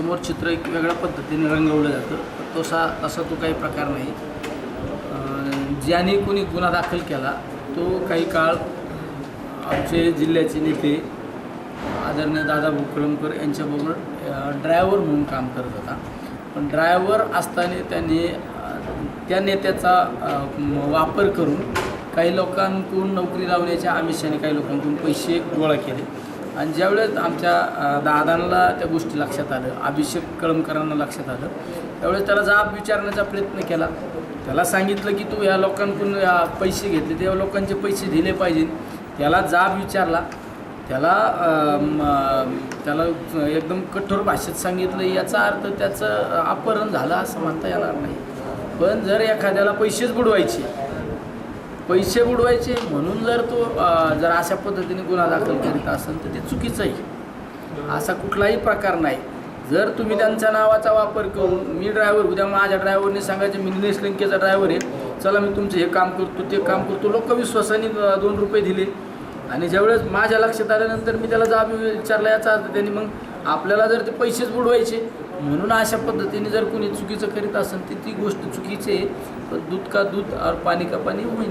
समोर चित्र एक वेगळ्या पद्धतीने रंगवलं जातं. तसा तसा तो काही प्रकार नाही. ज्याने कोणी गुन्हा दाखल केला तो काही काळ आमचे जिल्ह्याचे नेते आदरणीय दादा भुकळमकर यांच्याबरोबर ड्रायव्हर म्हणून काम करत होता. पण ड्रायव्हर असताना त्यांनी त्या नेत्याचा वापर करून काही लोकांकडून नोकरी लावण्याच्या आमिषाने काही लोकांकडून पैसे गोळा केले. आणि ज्यावेळेस आमच्या दादांना त्या गोष्टी लक्षात आलं अभिषेक कळमकरांना लक्षात आलं त्यावेळेस त्याला जाब विचारण्याचा प्रयत्न केला. त्याला सांगितलं की तू या लोकांकडून पैसे घेतले त्या लोकांचे पैसे दिले पाहिजे. त्याला जाब विचारला. त्याला त्याला एकदम कठोर भाषेत सांगितलं याचा अर्थ त्याचं अपहरण झालं असं म्हणता येणार नाही. पण जर एखाद्याला पैसेच बुडवायचे पैसे बुडवायचे म्हणून जर तो जर अशा पद्धतीने गुन्हा दाखल करीत असेल तर ते चुकीचं आहे असा कुठलाही प्रकार नाही. जर तुम्ही त्यांच्या नावाचा वापर करून मी ड्रायव्हर उद्या माझ्या ड्रायव्हरने सांगायचे मी निलेश लिंकेचा ड्रायव्हर आहे. चला मी तुमचं हे काम करतो ते काम करतो. लोक विश्वासाने दोन रुपये दिले. आणि ज्यावेळेस माझ्या लक्षात आल्यानंतर मी त्याला जाब विचारला याचा अर्थ त्यांनी मग आपल्याला जर ते पैसेच बुडवायचे म्हणून अशा पद्धतीने जर कोणी चुकीचं करीत असेल तर ती गोष्ट चुकीची आहे. पण दूध का दूध और पाणी का पाणी होईल